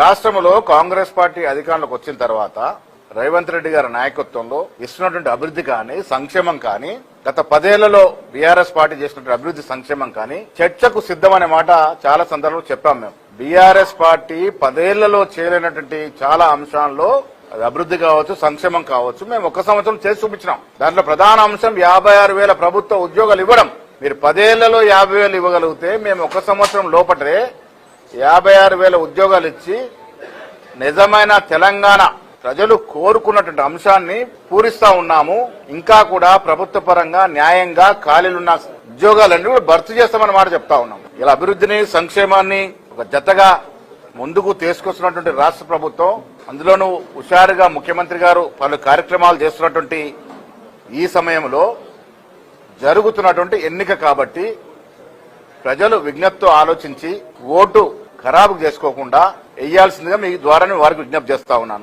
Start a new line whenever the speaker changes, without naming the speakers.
రాష్ట్రంలో కాంగ్రెస్ పార్టీ అధికారంలోకి వచ్చిన తర్వాత రేవంత్ రెడ్డి గారి నాయకత్వంలో ఇస్తున్నటువంటి అభివృద్ధి కానీ సంక్షేమం కానీ గత పదేళ్ళలో బీఆర్ఎస్ పార్టీ చేసినటువంటి అభివృద్ధి సంక్షేమం కానీ చర్చకు సిద్ధమనే మాట చాలా సందర్భంలో చెప్పాం మేము. బీఆర్ఎస్ పార్టీ పదేళ్ళలో చేయలేనటువంటి చాలా అంశాల్లో అది అభివృద్ధి కావచ్చు సంక్షేమం కావచ్చు మేము ఒక సంవత్సరం చేసి చూపించినాం. దాంట్లో ప్రధాన అంశం యాభై ఆరు వేల ప్రభుత్వ ఉద్యోగాలు ఇవ్వడం. మీరు పదేళ్ళలో యాభై వేలు ఇవ్వగలిగితే మేము ఒక సంవత్సరం లోపటే యాభై ఆరు వేల ఉద్యోగాలు ఇచ్చి నిజమైన తెలంగాణ ప్రజలు కోరుకున్నటువంటి అంశాన్ని పూరిస్తా ఉన్నాము. ఇంకా కూడా ప్రభుత్వ పరంగా న్యాయంగా ఖాళీలున్న ఉద్యోగాలన్నీ కూడా భర్తీ చేస్తామని మాట చెప్తా ఉన్నాము ఇలా అభివృద్ధిని సంక్షేమాన్ని ఒక జతగా ముందుకు తీసుకొస్తున్నటువంటి రాష్ట్ర ప్రభుత్వం అందులోనూ హుషారుగా ముఖ్యమంత్రి గారు పలు కార్యక్రమాలు చేస్తున్నటువంటి ఈ సమయంలో జరుగుతున్నటువంటి ఎన్నిక కాబట్టి ప్రజలు విజ్ఞప్తితో ఆలోచించి ఓటు ఖరాబు చేసుకోకుండా వేయాల్సిందిగా మీ ద్వారానే వారికి విజ్ఞప్తి చేస్తా ఉన్నాను.